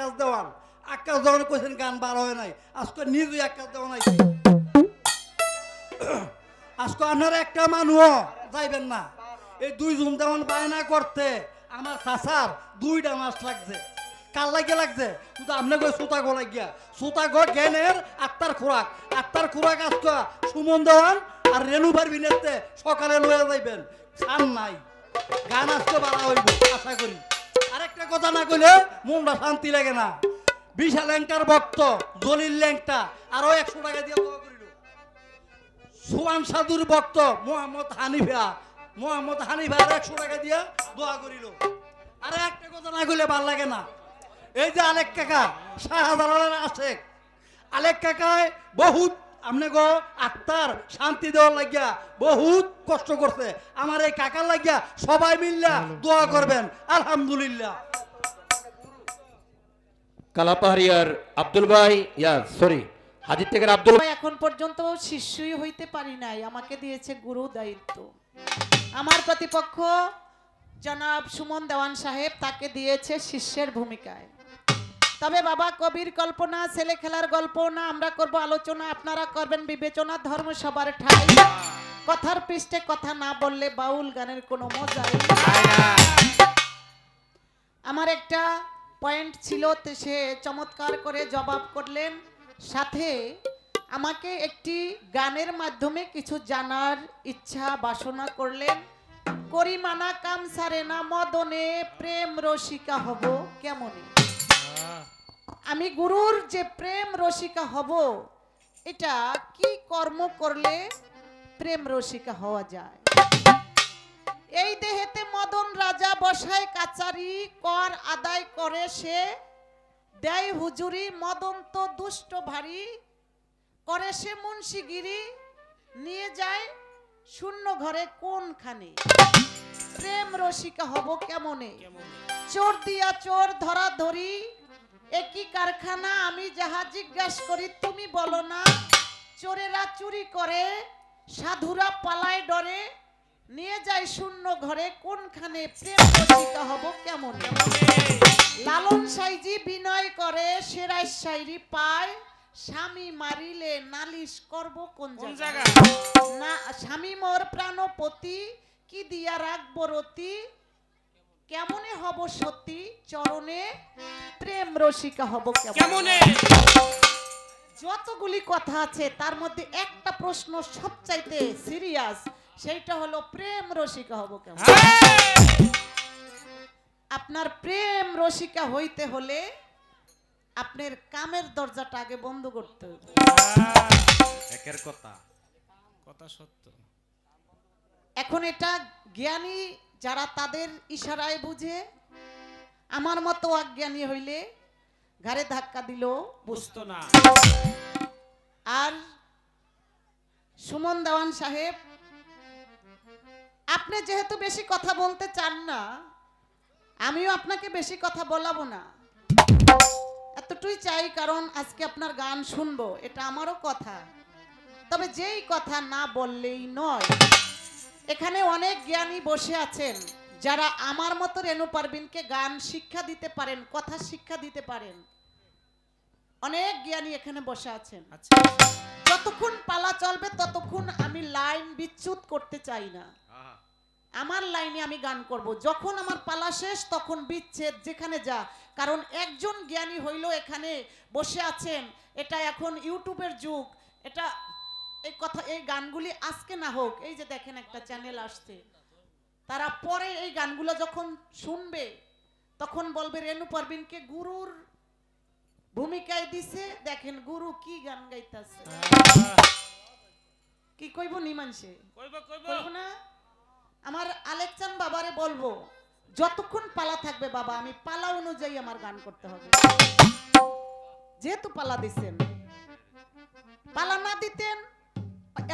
আকাশ দেওয়ান আকাশ দেওয়ান কইছেন গান বার হয় নাই। আজকে নিজে আকাশ দেওয়ান নাই। আজকে আপনার একটা মানুষ যাইবেন না। এই দুই জুন দেওয়ান বায়না করতে আমার চাচার দুইটা মাস লাগছে। কার লাগিয়ে লাগছে? কিন্তু আপনি কই সুতা গো লাগিয়া সুতা গো জ্ঞানের আত্মার খোরাক। আত্মার খোরাক আজকে সুমন দেওয়ান আর রেণু পারবিনেতে সকালে লয়ে যাইবেন। খান নাই। গান আজকে বাড়া হইব, আশা করি। আরেকটা কথা না কইলে মনটা শান্তি লাগে না। বিশাল ল্যাংটার ভক্ত জলিল ল্যাংটা আরও একশো টাকা দিয়ে দোয়া করিল। সোয়ান সাধুর ভক্ত, মোহাম্মদ হানিফা মোহাম্মদ হানিফা আর একশো টাকা দিয়ে দোয়া করিল। আরে একটা কথা না কইলে ভালো লাগে না। এই যে আলেক কাকা, শাহজালালের আলেক কাকায় বহুত আপনি গো আত্মার শান্তি দেওয়ার লাগিয়া বহুত কষ্ট করছে। আমার এই কাকার লাগিয়া সবাই মিল্লা দোয়া করবেন। আলহামদুলিল্লাহ। কালাপাহাড়িয়ার আব্দুল ভাই ইয়া সরি হাজির থেকে আব্দুল আমি এখন পর্যন্ত শিষ্যই হইতে পারি নাই। আমাকে দিয়েছে গুরু দায়িত্ব। আমার প্রতিপক্ষ জনাব সুমন দেওয়ান সাহেব তাকে দিয়েছে শিষ্যের ভূমিকায়। তবে বাবা, কবির কল্পনা, ছেলে খেলার গল্প না আমরা করব আলোচনা, আপনারা করবেন বিবেচনা, ধর্ম সবার ঠাই। কথার পৃষ্ঠে কথা না বললে বাউল গানের কোনো মজাই আমার একটা পয়েন্ট ছিল সে চমৎকার করে জবাব করলেন, সাথে আমাকে একটি গানের মাধ্যমে কিছু জানার ইচ্ছা, বাসনা করলেন, করিমানা কাম সারে না মদনে, প্রেম রসিকা হব কেমনে? আমি গুরুর যে প্রেম রসিকা হব, এটা কি কর্ম করলে প্রেম রসিকা হওয়া যায়? এই দেহেতে মদন রাজা বসায় কাচারি, কর আদায় করে সে, দেয় হুজুরি, মদন তো দুষ্ট ভারী, করে সে মুন্সিগিরি, নিয়ে যায় শূন্য ঘরে কোনখানে? প্রেম রসিকা হব কেমনে? চোর দিয়া চোর ধরা ধরি একই কারখানা আমি যাহা জিজ্ঞাস করি তুমি বলো না। চোরেরা চুরি করে সাধুরা পালায় ডরে নিয়ে যায় শূন্য ঘরে কোনখানে প্রেম রসিকা হব কেমন? লালন সাইজি বিনয় করে সেরাই সাইরি পায় স্বামী মারিলে নালিশ করব কোন জায়গা না স্বামী মোর প্রাণপতি কি দিয়া রাখব রতি? কেমনে হব সত্যি? চরণে প্রেম রসিকা হব কেমনে? যতগুলি কথা আছে তার মধ্যে একটা প্রশ্ন সবচাইতে সিরিয়াস সেইটা হলো প্রেম রসিকা হব কেমন? আপনার প্রেম রসিকা হইতে হলে আপনার কামের দরজাটা আগে বন্ধ করতে হবে একের কথা। কথা সত্য। এখন এটা জ্ঞানী যারা তাদের ইশারায় বুঝে, আমার মতো অজ্ঞানী হইলে ঘাড়ে ধাক্কা দিল বুঝতো না। আর সুমন দেওয়ান সাহেব, আপনি যেহেতু বেশি কথা বলতে চান না, আমিও আপনাকে বেশি কথা বলাবো না। এতটুই চাই কারণ আজকে আপনার গান শুনব, এটা আমারও কথা। তবে যেই কথা না বললেই নয়। এখানে অনেক জ্ঞানী বসে আছেন যারা আমার মতো রেণু পারবিনকে গান শিক্ষা দিতে পারেন কথা শিক্ষা দিতে পারেন। অনেক জ্ঞানী এখানে বসে আছেন। আচ্ছা। যতক্ষণ পালা চলবে ততক্ষণ আমি লাইন বিচ্যুত করতে চাই না। আমার লাইনে আমি গান করব। যখন আমার পালা শেষ তখন বিচ্ছেদ যেখানে যা। কারণ একজন জ্ঞানী হইল এখানে বসে আছেন। এটা এখন ইউটিউবের যুগ। এটা এই কথা এই গানগুলি আজকে না হোক এই যে দেখেন একটা চ্যানেল আসছে। তারা পরে এই গানগুলো যখন শুনবে তখন বলবে রেণু পারবিনকে গুরুর ভূমিকায় দিছে। দেখেন গুরু কি গান গাইতাছে। কি কইব নিমানসে? কইব। কইব না? আমার আলেকচান বাবারে বলব যতক্ষণ পালা থাকবে বাবা আমি পালা অনুযায়ী আমার গান করতে হবে। যেহেতু পালা দিছেন পালা না দিতেন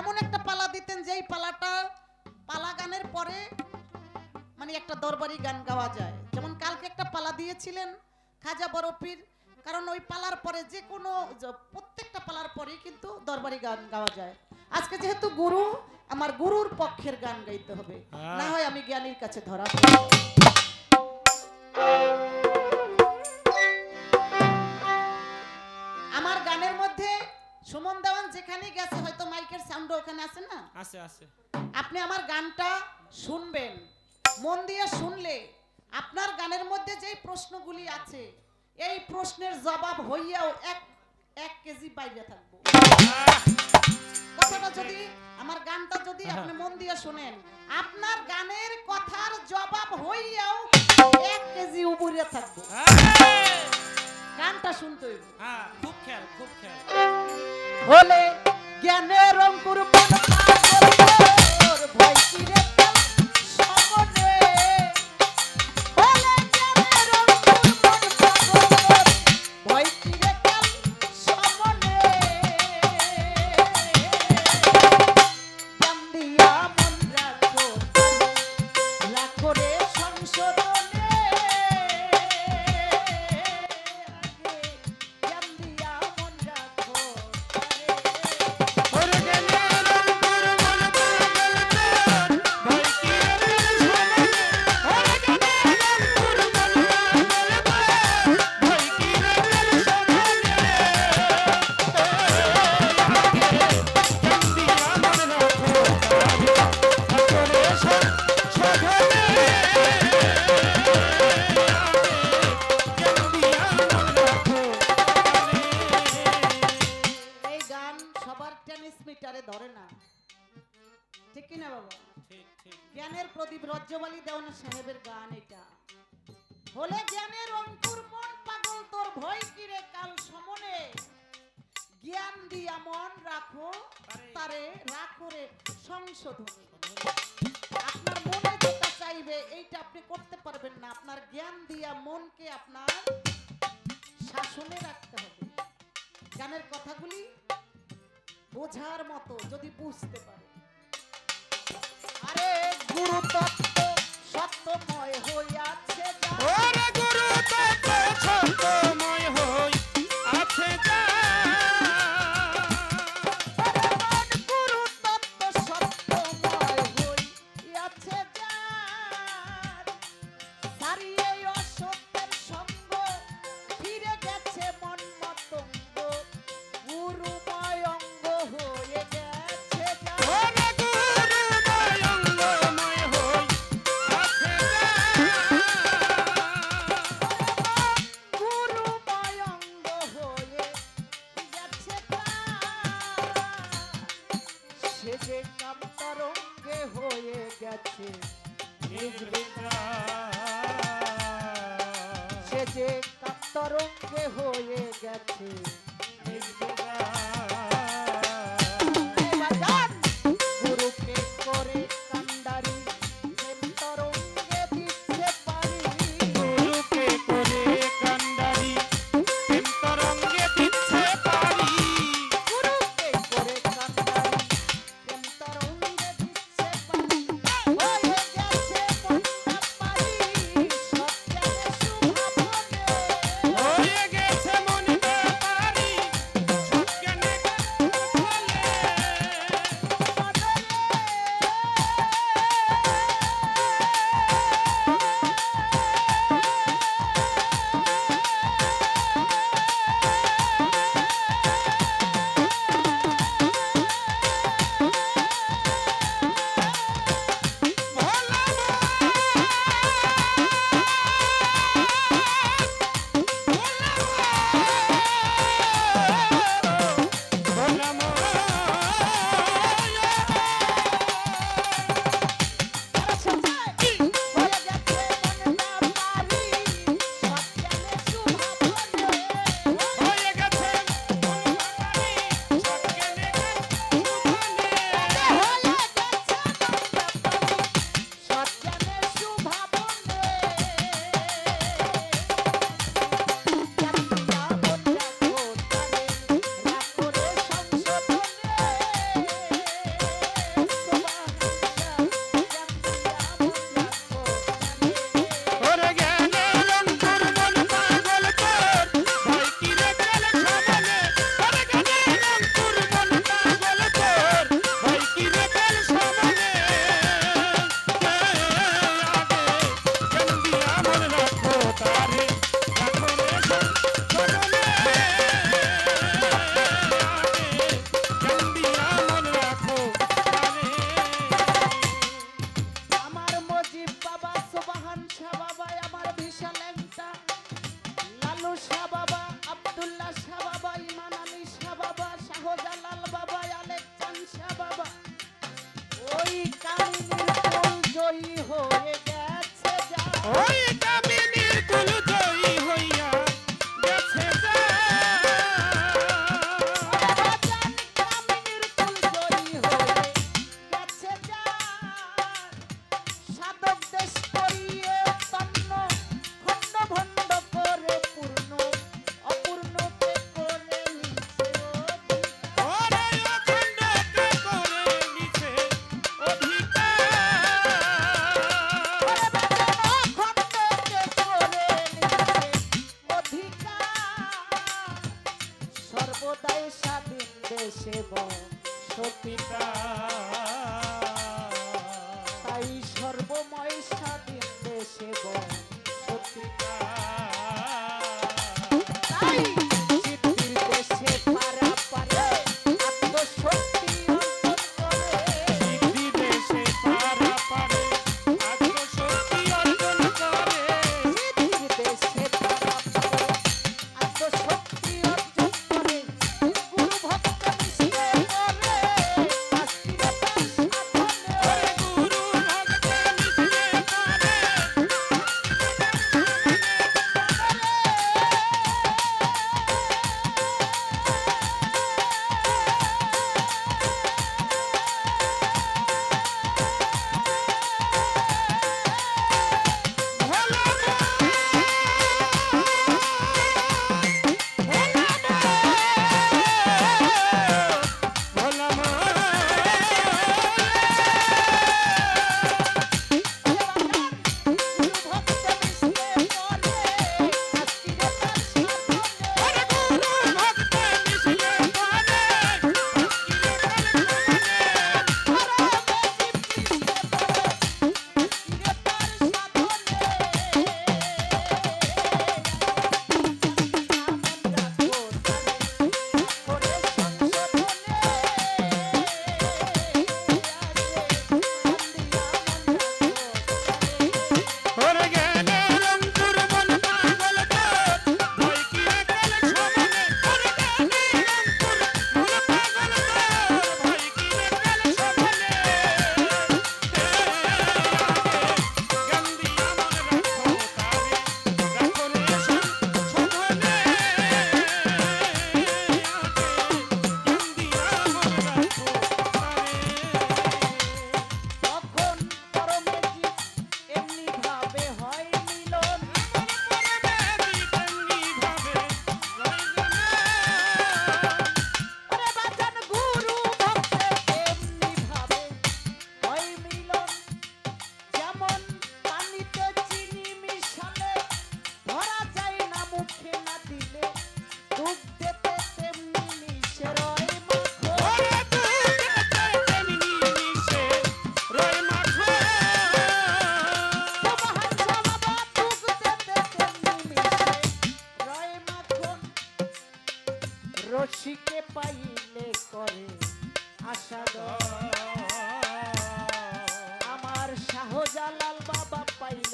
এমন একটা পালা দিতেন যেই পালাটা পালা গানের পরে মানে একটা দরবারি গান গাওয়া যায়। যেমন কালকে একটা পালা দিয়েছিলেন খাজা বরফির কারণ ওই পালার পরে যে কোনো প্রত্যেকটা পালার পরেই কিন্তু দরবারি গান গাওয়া যায়। আজকে যেহেতু গুরু আমার গুরুর পক্ষের গান গাইতে হবে। হ্যাঁ। না হয় আমি জ্ঞানীর কাছে ধরা সাউন্ড ওখানে আছে না? আছে আছে। আপনি আমার গানটা শুনবেন। মন দিয়ে শুনলে আপনার গানের মধ্যে যেই প্রশ্নগুলি আছে এই প্রশ্নের জবাব হইয়াও এক এক কেজি বাইরে থাকব। কথাটা যদি আমার গানটা যদি আপনি মন দিয়ে শুনেন আপনার গানের কথার জবাব হইয়াও এক কেজি উপরে থাকব। গানটা শুনতে হইব। হ্যাঁ খুব খেয়াল খুব খেয়াল। হলে জ্ঞানের রংপুর ভয় কি জ্ঞানের প্রদীপ রজ্জবালি দেওয়ান সাহেবের গান এটা। হলে জ্ঞানের অঙ্কুর মন পাগল তোর ভয় কিরে কাল সমনে? জ্ঞান দিয়া মন রাখো তারে রাখো রে সংশোধন। আপনার মনে যেটা চাইবে এইটা আপনি করতে পারবেন না। আপনার জ্ঞান দিয়া মনকে আপনার শাসনে রাখতে হবে। গানের কথাগুলি বোঝার মতো যদি বুঝতে পারে আরে গুরু তত্ত্ব সত্যময় হইয়াছে ওরে গুরু তত্ত্ব সে যে কামতারঙ্গে হয়ে গেছে। সে যে কামতারঙ্গে হয়ে গেছে।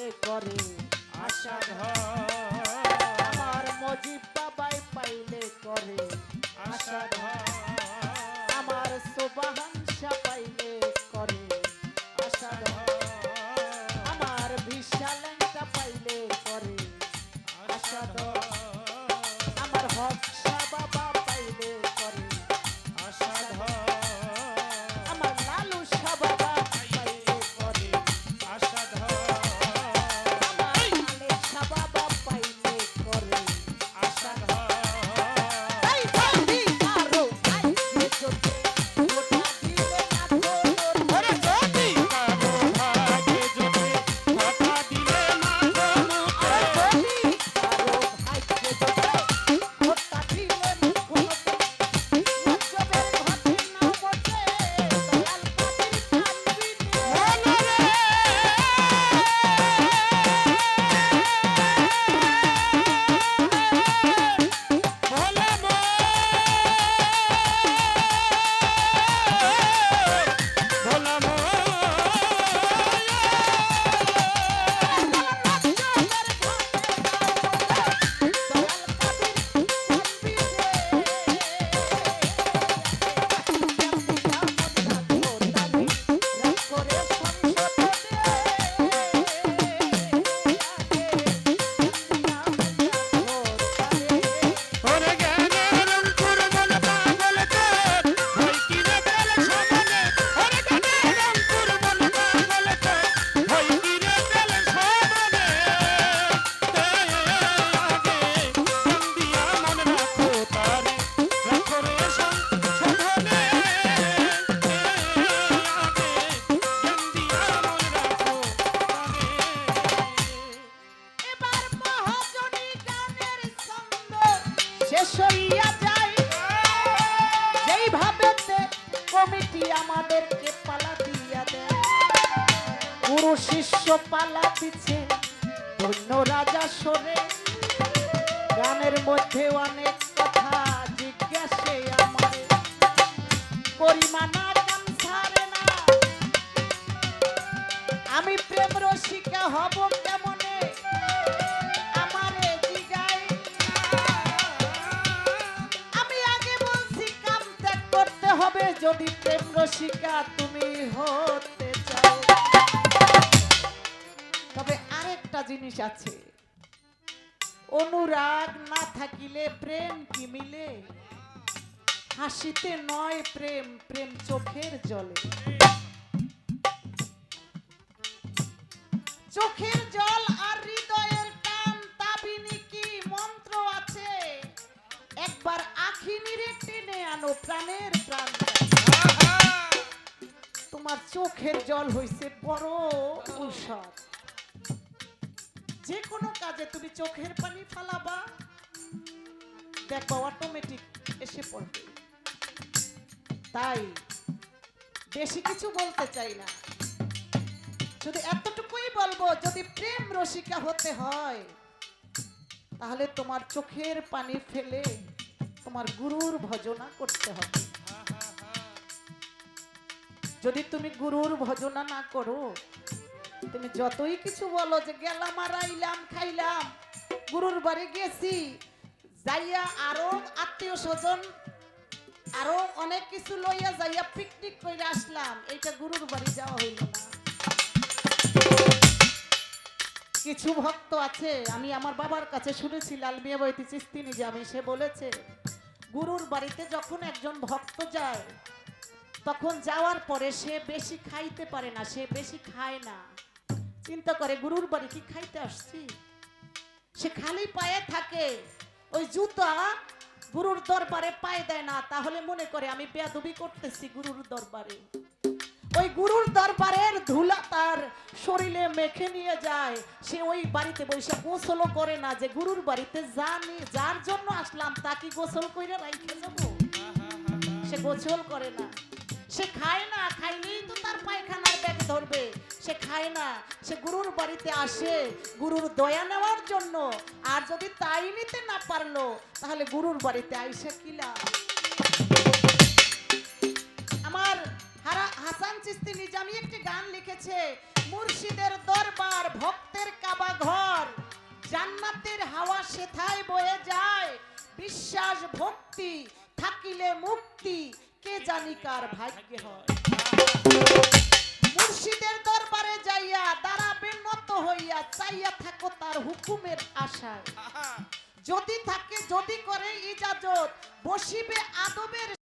পাইলে করে আশা আমার মজিব বাবাই পাইলে করে। জিনিস আছে। অনুরাগ না থাকিলে প্রেম কি মিলে? হাসিতে নয় প্রেম প্রেম চোখের জলে। চোখের জল আর হৃদয়ের টান, তাবিনি কি মন্ত্র আছে? একবার আখি নিরে টেনে আনো প্রাণের প্রাণ। তোমার চোখের জল হইছে বড় ঔষধ। যে কোনো কাজে তুমি চোখের পানি ফালাবা। দেখবা অটোমেটিক এসে পড়বে। তাই বেশি কিছু বলতে চাই না। শুধু এতটুকুই বলব, যদি প্রেম রসিকা হতে হয়, তাহলে তোমার চোখের পানি ফেলে তোমার গুরুর ভজনা করতে হবে। যদি তুমি গুরুর ভজনা না করো তুমি যতই কিছু বলো যে গেলাম আর আইলাম, খাইলাম, গুরুর বাড়ি গেছি, যাইয়া আরও আত্মীয় স্বজন, আরও অনেক কিছু লইয়া যাইয়া পিকনিক করে আসলাম। এইটা গুরুর বাড়ি যাওয়া হইল না। কিছু ভক্ত আছে, আমি আমার বাবার কাছে শুনেছি লালমিয়া বইতি চিস্তিনি আমি, সে বলেছে, গুরুর বাড়িতে যখন একজন ভক্ত যায়, তখন যাওয়ার পরে সে বেশি খাইতে পারে না, সে বেশি খায় না। চিন্তা করে, গুরুর বাড়ি কি খাইতে আসছি? সে খালি পায়ে থাকে, ওই জুতা গুরুর দরবারে পায়ে দেয় না। তাহলে মনে করে, আমি বেয়াদবি করতেছি গুরুর দরবারে। ওই গুরুর দরবারের ধুলা তার শরীরে মেখে নিয়ে যায়। সে ওই বাড়িতে বসে গোসলও করে না যে গুরুর বাড়িতে জানি যার জন্য আসলাম তা কি গোসল করে রাইখে যাব। সে গোসল করে না। সে খায় না খাইলেই তো তার পায়খানার ব্যাগ ধরবে। সে খায় না, সে গুরুর বাড়িতে আসে। গুরুর দয়া নেওয়ার জন্য। আর যদি তাই নিতে না পারল, তাহলে গুরুর বাড়িতে আইসা কিলা আমার হারা, হাসান চিস্তি নিজামি একটি গান লিখেছে, মুর্শিদের দরবার ভক্তের কাবা ঘর। জান্নাতের হাওয়া সেথায় বয়ে যায়। বিশ্বাস ভক্তি থাকিলে মুক্তি। কে জানি কার ভাগ্যে হয়? মুর্শিদের দরবারে যাইয়া তারা বিনত হইয়া চাইয়া থাকো তার হুকুমের আশায়। যদি থাকে যদি করে ইজাজত বসিবে আদবের